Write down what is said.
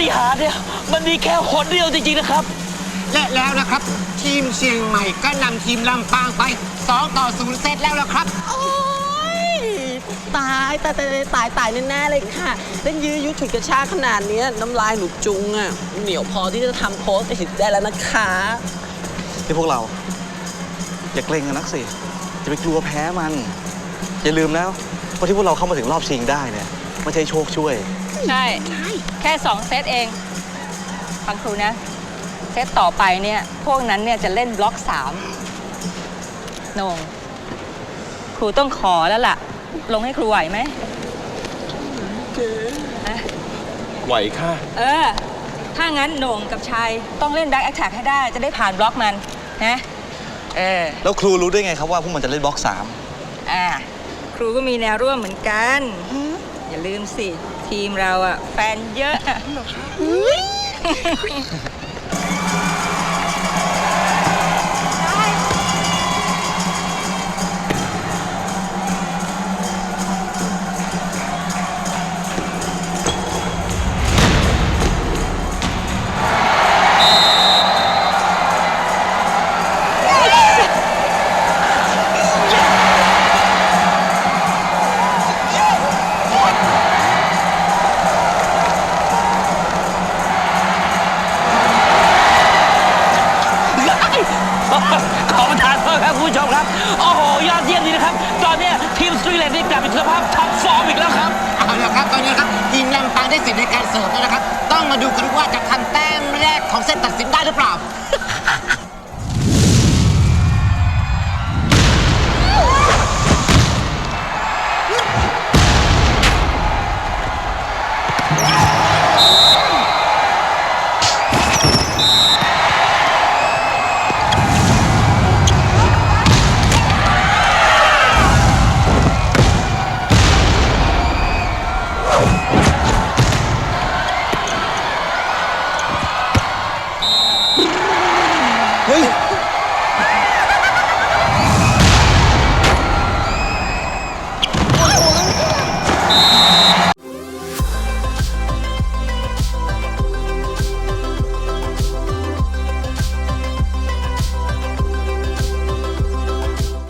ฏิหาริย์เนี่ยมันมีแค่คนเดียวจริงๆนะครับ และแล้วนะครับ ทีมเชียงใหม่ก็นำทีมลำปางไป 2 ต่อ 0 เซตแล้วละครับ โอ้ยตายตายตายตายตายแน่ๆเลยค่ะ เล่นยื้อยุดฉุดกระชากขนาดเนี้ยน้ำลายหนูจุงอะเหนียวพอที่จะทำโพสต์ติดได้แล้วนะคะ ที่พวกเรา อย่าเกรงกันนักสิ จะไปกลัวแพ้มัน อย่าลืมแล้วว่าที่พวกเราเข้ามาถึงรอบชิงได้เนี่ย ไม่ใช่โชคช่วย ใช่ แค่2เซตเอง ฟังครูนะ เซตต่อไปเนี่ย พวกนั้นเนี่ยจะเล่นบล็อก3โหนง ครูต้องขอแล้วล่ะ ลงให้ครูไหวไหมนะไหวค่ะ เออ ถ้างั้นโหน่งกับชัยต้องเล่นดักแอคแท็กให้ได้ จะได้ผ่านบล็อกมันนะเออ แล้วครูรู้ได้ไงครับว่าพวกมันจะเล่นบล็อกสาม อ่าครูก็มีแนวร่วมเหมือนกัน อย่าลืมสิ ทีมเราอะแฟนเยอะ ผู้ชมครับ โอ้โห ยอดเยี่ยมดีนะครับ ตอนนี้ทีมสตรีเลนนี่กลับเป็นสภาพท็อปฟอร์มอีกแล้วครับ เอาละครับ ตอนนี้ครับทีมลำปางได้สิทธิ์ในการเสิร์ฟแล้วนะครับ 可以